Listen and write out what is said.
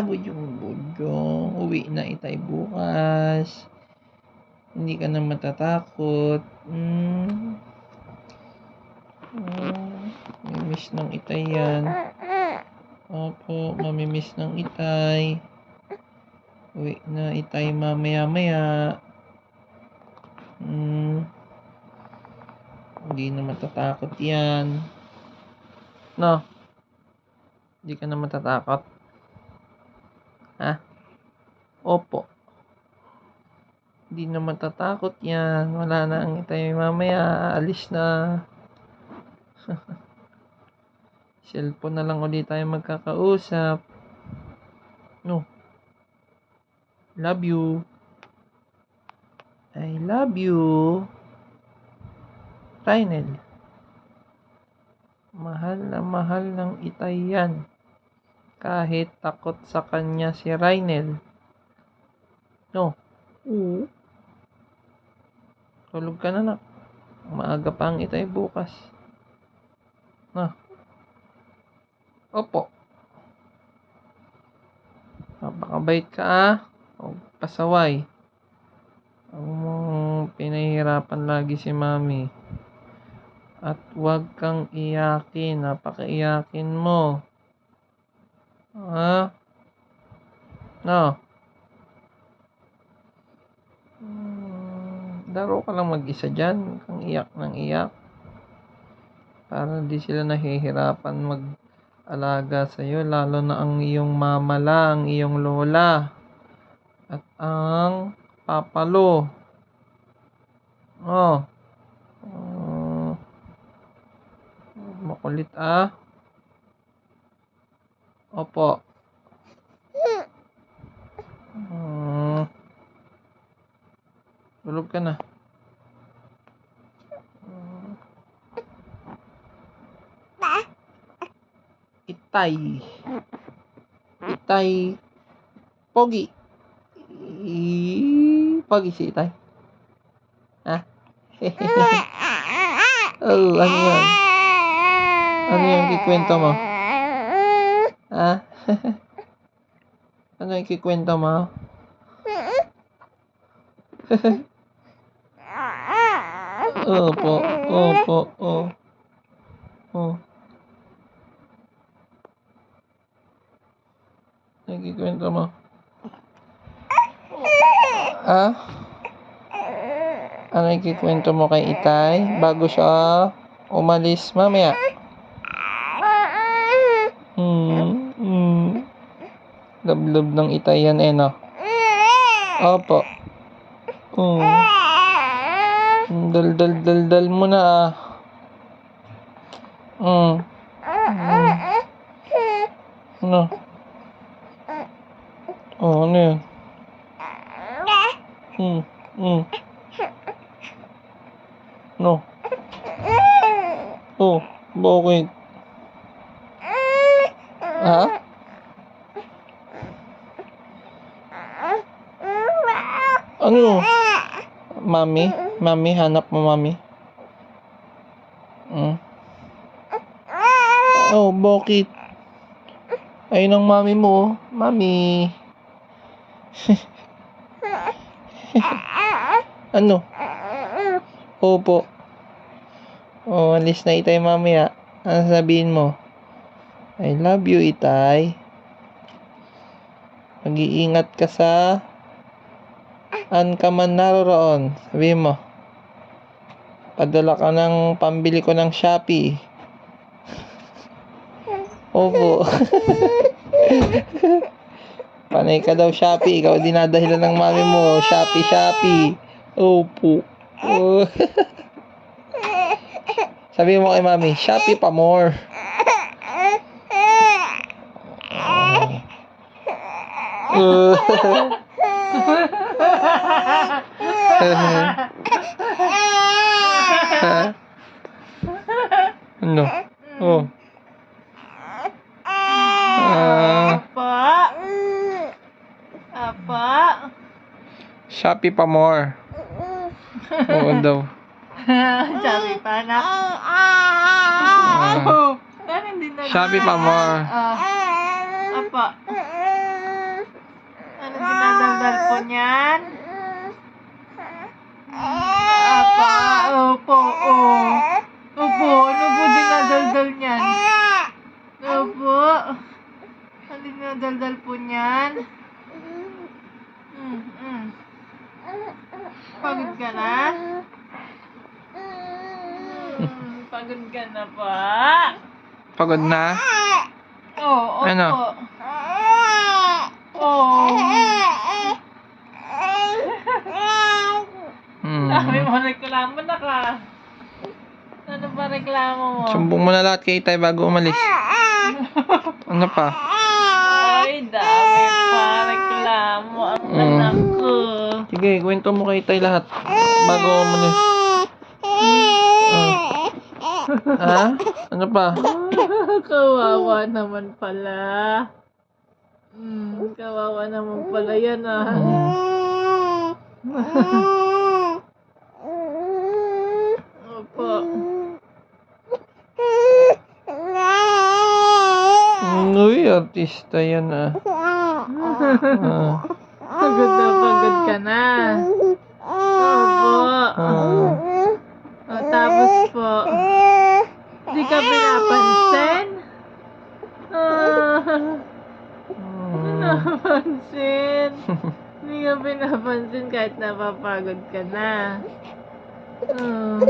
Abo yung budyong. Uwi na itay bukas. Hindi ka na matatakot. Hmm. Oh, mamimiss ng itay yan. Opo, mamimiss ng itay. Uwi na itay mamaya-maya. Hmm. Hindi na matatakot yan. No? Hindi ka na matatakot? Ha? Opo. Hindi na matatakot yan. Wala na ang itay mamaya. Aalis na. Cellphone na lang ulit tayo magkakausap. No. Love you. I love you. Rhinel. Mahal na mahal ng itay yan. Kahit takot sa kanya si Rhinel. No. Oo. Tulog ka na na. Maaga pa ang itay bukas. Na. Opo. Napakabait ka ah. O, pasaway. Ang mong pinahihirapan lagi si mami. At huwag kang iyakin. Napakaiyakin mo. Ha? No. Hmm, laro ka lang mag-isa dyan. Kang iyak ng iyak. Para di sila nahihirapan mag-alaga sa'yo. Lalo na ang iyong mama lang, iyong lola. At ang papalo. Oh. Uh, makulit ah. Opo. Hmm. Tulog ka na. Hmm. Itay. Itay. Pogi. Pogi si Itay. Ha? oh, ano yan? Ano yung kikwento mo? Ha? ano yung kikwento mo? Opo, opo, oh. Oh. Nagkikwento mo? Ah? Ano yung kikwento mo kay Itay? Bago siya umalis mamaya? Hmm, hmm. Love-love ng Itay yan eh, no? Opo. Hmm. Dal, dal, dal, dal mo na ah. Hmm. Hmm. Ano? Oh, ano yun? Hmm. Hmm. No. Oh, bakit? Ha? Ano? Mami? Mami, hanap mo mami? Hmm? Oh, bakit? Ayun ang mami mo. oh. Mami. ano? Opo. Oh, alis na itay mamaya. Ano sabihin mo? I love you, itay. Mag-iingat ka sa an ka man naroon. Sabihin mo. Padala ka ng pambili ko ng Shopee. Opo. Panay ka daw Shopee. Ikaw dinadahilan ng mami mo. Shopee, Shopee. Opo. Oh. Sabi mo kay mami, Shopee pa more. Oh. Ano? Oh. Ah, Apa? Apa? Shopee pa more. Oo daw. Sabi pa na. Na. Sabi pa more. Ah. Apa. Ano dinadaldal po niyan? Apa. Opo. Oh. Opo. Ano po dinadaldal niyan? Opo. Ano dinadaldal po niyan? Mm, mm. Pagod ka na? Mm, pagod ka na pa? Pagod na? Oo, opo. Ano? Oo. Hmm. Sabi mo, reklamo na ka. Ano ba reklamo mo? Sumbong mo na lahat kay Itay bago umalis. Ano pa? Ay, dami pa reklamo ang Mm. anak ko. Sige, kwento mo kay Itay lahat bago umalis. Ah. Ha? Ano pa? kawawa naman pala. Mm, kawawa naman pala yan ah. Artista yan ah. Ah. Pagod na pagod ka na. Opo. Ah. O, tapos po, di ka pinapansin? Ah, Hmm. napansin. Hindi ka pinapansin kahit napapagod ka na. Ah.